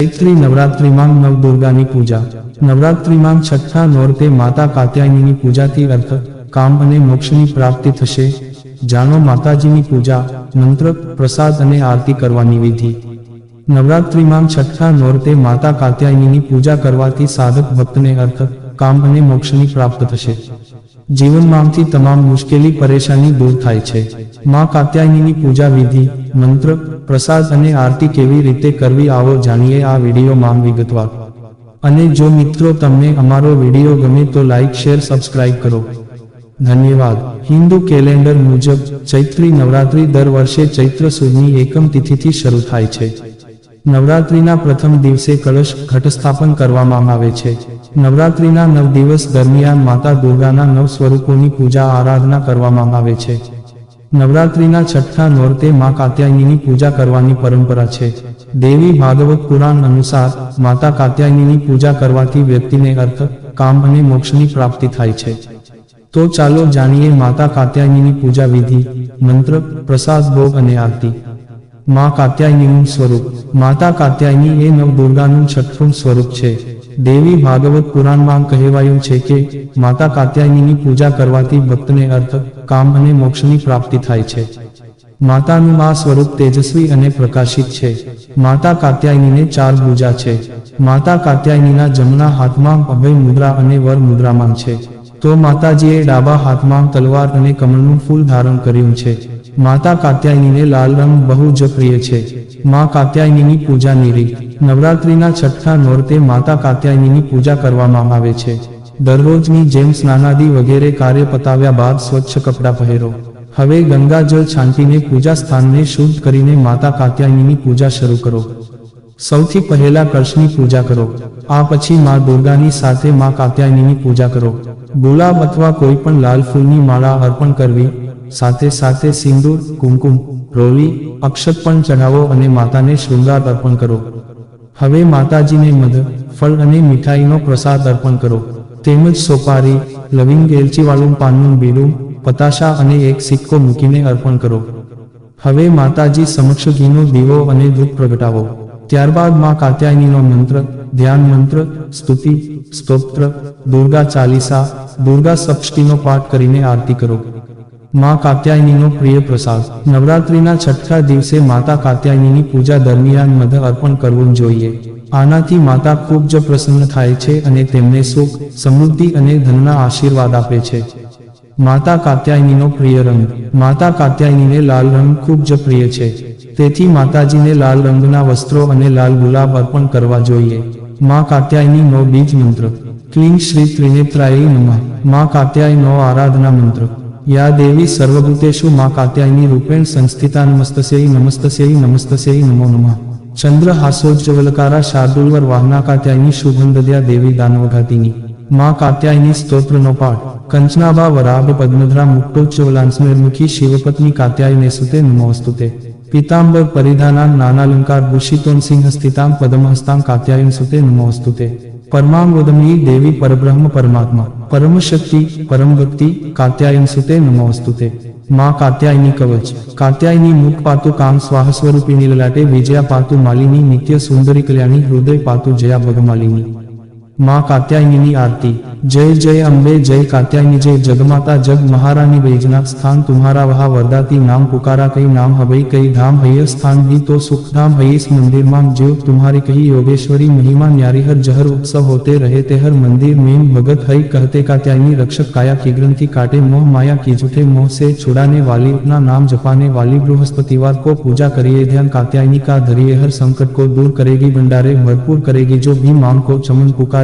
ચૈત્રી નવરાત્રિમાં નવદુર્ગાની પૂજા. નવરાત્રિમાં છઠ્ઠા નોરતે માતા કાત્યાયનીની પૂજાથી અર્થ, કામ અને મોક્ષની પ્રાપ્તિ થશે. જાણો માતાજીની પૂજા, મંત્ર, પ્રસાદ અને આરતી કરવાની વિધિ. નવરાત્રિમાં છઠ્ઠા નોરતે માતા કાત્યાયનીની પૂજા કરવાથી સાધક ભક્તને અર્થ, કામ અને મોક્ષની પ્રાપ્ત થશે. જીવનમાંથી તમામ મુશ્કેલી, પરેશાની દૂર થાય છે. માં કાત્યાયનીની પૂજા વિધિ, મંત્ર, પ્રસાદ અને આરતી કેવી રીતે કરવી આવો જાણીએ આ વિડીયોમાં વિગતવાર. અને જો મિત્રો તમને અમારો વીડિયો ગમે તો લાઇક શેર, સબસ્ક્રાઇબ કરો. ધન્યવાદ. હિન્દુ કેલેન્ડર મુજબ ચૈત્રી નવરાત્રી દર વર્ષે ચૈત્ર સુદની એકમ તિથિથી શરૂ થાય છે. નવરાત્રીના પ્રથમ દિવસે કળશ ઘટસ્થાપન કરવામાં આવે છે. નવરાત્રીના નવ દિવસ દરમિયાન માતા દુર્ગાના નવ સ્વરૂપોની પૂજા આરાધના કરવામાં આવે છે. નવરાત્રિના છઠ્ઠા નોરતે મા કાત્યાયનીની પૂજા કરવાની પરંપરા છે. દેવી ભાગવત પુરાણ અનુસાર માતા કાત્યાયનીની પૂજા કરવાથી વ્યક્તિને અર્થ, કામ અને મોક્ષની પ્રાપ્તિ થાય છે. તો ચાલો જાણીએ માતા કાત્યાયનીની પૂજા વિધિ, મંત્ર, પ્રસાદ ભોગ અને આરતી. માં કાત્યાયનીનું સ્વરૂપ. માતા કાત્યાયની એ નવ દુર્ગાનું છઠ્ઠું સ્વરૂપ છે. દેવી ભાગવત પુરાણમાં કહેવાયું છે કે, માતા કાત્યાયનીની પૂજા કરવાથી ભક્તને અર્થ, કામ અને મોક્ષની પ્રાપ્તિ થાય છે. માતાનું આ સ્વરૂપ તેજસ્વી અને પ્રકાશિત છે. માતા કાત્યાયનીને ચાર ભૂજા છે. માતા કાત્યાયનીના જમણા હાથમાં અભય મુદ્રા અને વર મુદ્રામાં છે. તો માતાજીએ ડાબા હાથમાં તલવાર અને કમળનું ફૂલ ધારણ કર્યું છે. માતા કાત્યાયનીને લાલ રંગ બહુ જ પ્રિય છે. માં કાત્યાયનીની પૂજાની રીત નવરાત્રીના છઠ્ઠા નોરતે માતા કાત્યાયનીની પૂજા કરવામાં આવે છે. દરરોજની જેમ સ્નાનાદિ વગેરે કાર્ય પતાવ્યા બાદ સ્વચ્છ કપડાં પહેરો. હવે ગંગાજળ છાંટીને પૂજા સ્થાનને શુદ્ધ કરીને માતા કાત્યાયનીની પૂજા શરૂ કરો. સૌથી પહેલા કળશની પૂજા કરો. આ પછી માં દુર્ગાની સાથે માં કાત્યાયનીની પૂજા કરો. ગુલાબ અથવા કોઈ પણ લાલ ફૂલની માળા અર્પણ કરવી. સાથે સાથે સિંદૂર, કુમકુમ, રોલી, અક્ષત પણ ચઢાવો અને માતાને શૃંગાર અર્પણ કરો. હવે માતાજીને મધ, ફળ અને મીઠાઈનો પ્રસાદ અર્પણ કરો. તેમજ સોપારી, લવિંગ એલચીવાળું પાનનું બીડું, પતાશા અને એક સિક્કો મૂકીને અર્પણ કરો. હવે માતાજી સમક્ષ ઘીનો દીવો અને દૂધ પ્રગટાવો. ત્યારબાદમાં કાત્યાયનીનો મંત્ર, ધ્યાન મંત્ર, સ્તુતિ, સ્તોત્ર, દુર્ગા ચાલીસા, દુર્ગા સપ્ષ્ટિનો પાઠ કરીને આરતી કરો. માં કાત્યાયનીનો પ્રિય પ્રસાદ, નવરાત્રીના છઠ્ઠા દિવસે માતા કાત્યાયનીની પૂજા દરમિયાન મધ અર્પણ કરવું જોઈએ. આનાથી માતા ખૂબ જ પ્રસન્ન થાય છે અને તેમને સુખ, સમૃદ્ધિ અને ધનના આશીર્વાદ આપે છે. માતા કાત્યાયનીનો પ્રિય રંગ. માતા કાત્યાયનીને લાલ રંગ ખૂબ જ પ્રિય છે. તેથી માતાજીને લાલ રંગના વસ્ત્રો અને લાલ ગુલાબ અર્પણ કરવા જોઈએ. માં કાત્યાયનીનો બીજ મંત્ર. ક્લીન શ્રી ત્રિનેત્રાય નમઃ. કાત્યાય કાત્યાયનો આરાધના મંત્ર. યા દેવી સર્વભૂતેશુ મા કાત્યાયની રૂપેણ સંસ્થિતા નમસ્તસ્યૈ નમસ્તસ્યૈ નમસ્તસ્યૈ નમો નમઃ. ચંદ્ર હાસોજ્જવલકારા શાર્દુલવર વાહના કાત્યાયની શુભંદદ્યા દેવી દાનવઘાતિની માં કાત્યાયની સ્તોત્રનો પાઠ કંચનાભા વરાભ પદ્મધરા મુક્તોચ્ચવલાંસ્મર્મુખી શિવપત્ની કાત્યાયને સુતે નમોસ્તુતે પિતાંબર પરિધાના નાનાલંકાર ભૂષિતોન સિંહ સ્થિતાં પદમહસ્તાં કાત્યાયન સુતે નમોસ્તુતે પરમાંગોદમયી દેવી પરબ્રહ્મ પરમાત્મા પરમ શક્તિ પરમ ભક્તિ કાત્યાયન સુતે નમોસ્તુતે માં કાત્યાયની કવચ કાત્યાયની મુખ પાતુ કામ સ્વાહ સ્વરૂપિણી લલાટે વિજયા પાતુ માલિની નિત્ય સુંદરી કલ્યાણી હૃદય પાતુ જયા ભગમાલિની माँ कात्यायनी आरती। जय जय अम्बे, जय कात्यायनी, जय जगमाता, जग महारानी वैजनाथ स्थान, तुम्हारा वहा वरदाती नाम पुकारा, कई नाम हवई, कई धाम हय, स्थान भी तो सुख धाम हय, इस मंदिर माम जीव तुम्हारी कही योगेश्वरी महिमा, न्यारी हर जहर उत्सव होते रहे, ते हर मंदिर में भगत हई, कहते कात्यायनी, रक्षक काया की ग्रंथि काटे, मोह माया की झूठे मोह से छुड़ाने वाली, अपना नाम जपाने वाली, बृहस्पतिवार को पूजा करिए, ध्यान कात्यायनी का धरिए, हर संकट को दूर करेगी, भंडारे, भरपूर करेगी, जो भी मांग को चमन पुकार।